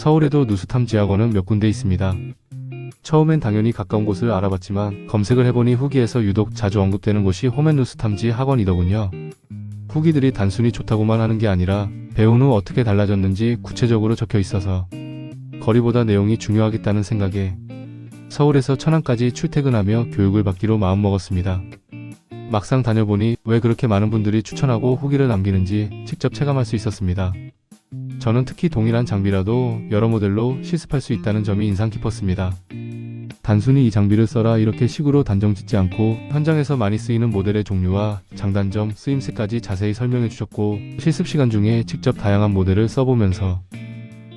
서울에도 누수탐 지학원은 몇 군데 있습니다. 처음엔 당연히 가까운 곳을 알아봤지만 검색을 해보니 후기에서 유독 자주 언급되는 곳이 홈앤누수탐지 학원이더군요. 후기들이 단순히 좋다고만 하는 게 아니라 배운 후 어떻게 달라졌는지 구체적으로 적혀 있어서 거리보다 내용이 중요하겠다는 생각에 서울에서 천안까지 출퇴근하며 교육을 받기로 마음먹었습니다. 막상 다녀보니 왜 그렇게 많은 분들이 추천하고 후기를 남기는지 직접 체감할 수 있었습니다. 저는 특히 동일한 장비라도 여러 모델로 실습할 수 있다는 점이 인상 깊었습니다. 단순히 이 장비를 써라 이렇게 식으로 단정 짓지 않고 현장에서 많이 쓰이는 모델의 종류와 장단점, 쓰임새까지 자세히 설명해 주셨고 실습 시간 중에 직접 다양한 모델을 써보면서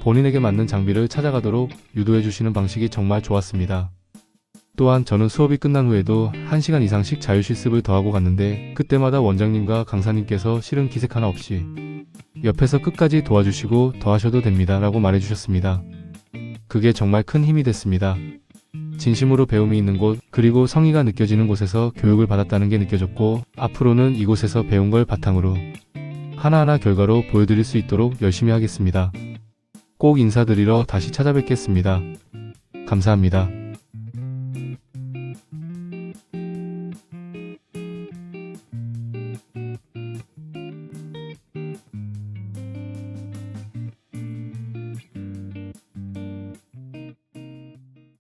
본인에게 맞는 장비를 찾아가도록 유도해 주시는 방식이 정말 좋았습니다. 또한 저는 수업이 끝난 후에도 1시간 이상씩 자유 실습을 더하고 갔는데 그때마다 원장님과 강사님께서 실은 기색 하나 없이 옆에서 끝까지 도와주시고 더 하셔도 됩니다 라고 말해주셨습니다. 그게 정말 큰 힘이 됐습니다. 진심으로 배움이 있는 곳, 그리고 성의가 느껴지는 곳에서 교육을 받았다는 게 느껴졌고, 앞으로는 이곳에서 배운 걸 바탕으로 하나하나 결과로 보여드릴 수 있도록 열심히 하겠습니다. 꼭 인사드리러 다시 찾아뵙겠습니다. 감사합니다.